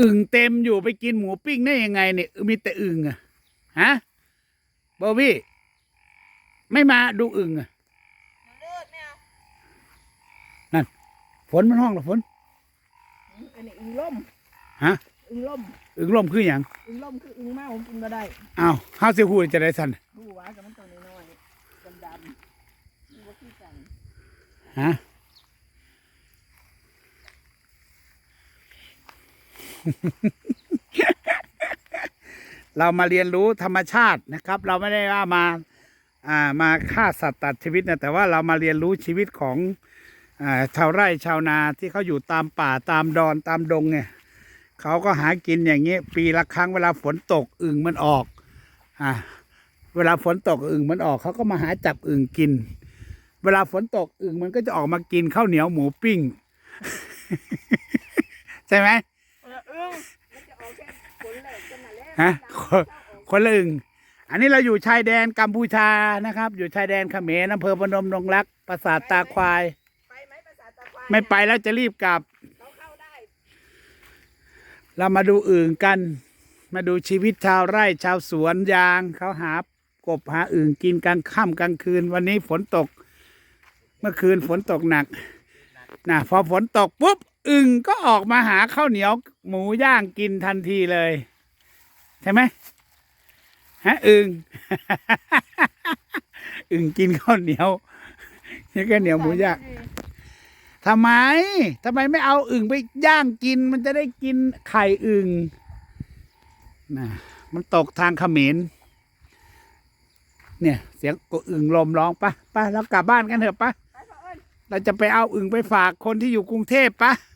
อึ่งเต็มอยู่ไปกินหมูปิ้งได้ยังไงเนี่ยมีแต่อึ่งอะฮะโบวี่ไม่มาดูอึ่งอะนั่นฝนมันห้องเหรอฝนอันนี้อึงล่มฮะอึงล่มอึ่งล่มคืออย่างอึงล่มคืออึงเมาผมกินมาได้อ้าวห้าเสียหูจะได้สันดูหวากับมันตัวน้อยๆดำดำๆนี่ว่าขี้กันฮะ เรามาเรียนรู้ธรรมชาตินะครับ เราไม่ได้ว่ามาอ่ามาฆ่าสัตว์ตัดชีวิตนะแต่ว่าเรามาเรียนรู้ชีวิตของอชาวไร่ชาวนาที่เขาอยู่ตามป่าตามดอนตามดงเนี่ยเขาก็หากินอย่างเงี้ยปีละครั้งเวลาฝนตกอึ่งมันออกอ่าเวลาฝนตกอึ่งมันออกเขาก็มาหาจับอึ่งกิน เวลาฝนตกอึ่งมันก็จะออกมากินข้าวเหนียวหมูปิ้ง ใช่ไหม ฮะคนคนละอึ่งอันนี้เราอยู่ชายแดนกัมพูชานะครับ อยู่ชายแดนเขมรอำเภอพนมดงรักปราสาทตาควายไปไหมภาษาตะควาย ไม่ไปแล้วจะรีบกลับเขาเข้าได้เรามาดูอึ่งกัน มาดูชีวิตชาวไร่ชาวสวนยางเขาหากบหาอึ่งกินกลางค่ำกลางคืน วันนี้ฝนตก เมื่อคืนฝนตกหนักนะพอฝนตกปุ๊บอึ่งก็ออกมาหาข้าวเหนียวหมูย่างกินทันทีเลยใช่ไหมฮะอึ่งอึ่งกินข้าวเหนียวนี่ก็เหนียวหมูย่างทำไมทำไมไม่เอาอึ่งไปย่างกิน มันจะได้กินไข่อึ่งนะมันตกทางเขมรเนี่ย เสียงกอึ่งลมร้องปะปะเรากลับบ้านกันเถอะปะไปพ่อเอิญเราจะไปเอาอึ่งไปฝากคนที่อยู่กรุงเทพปะไ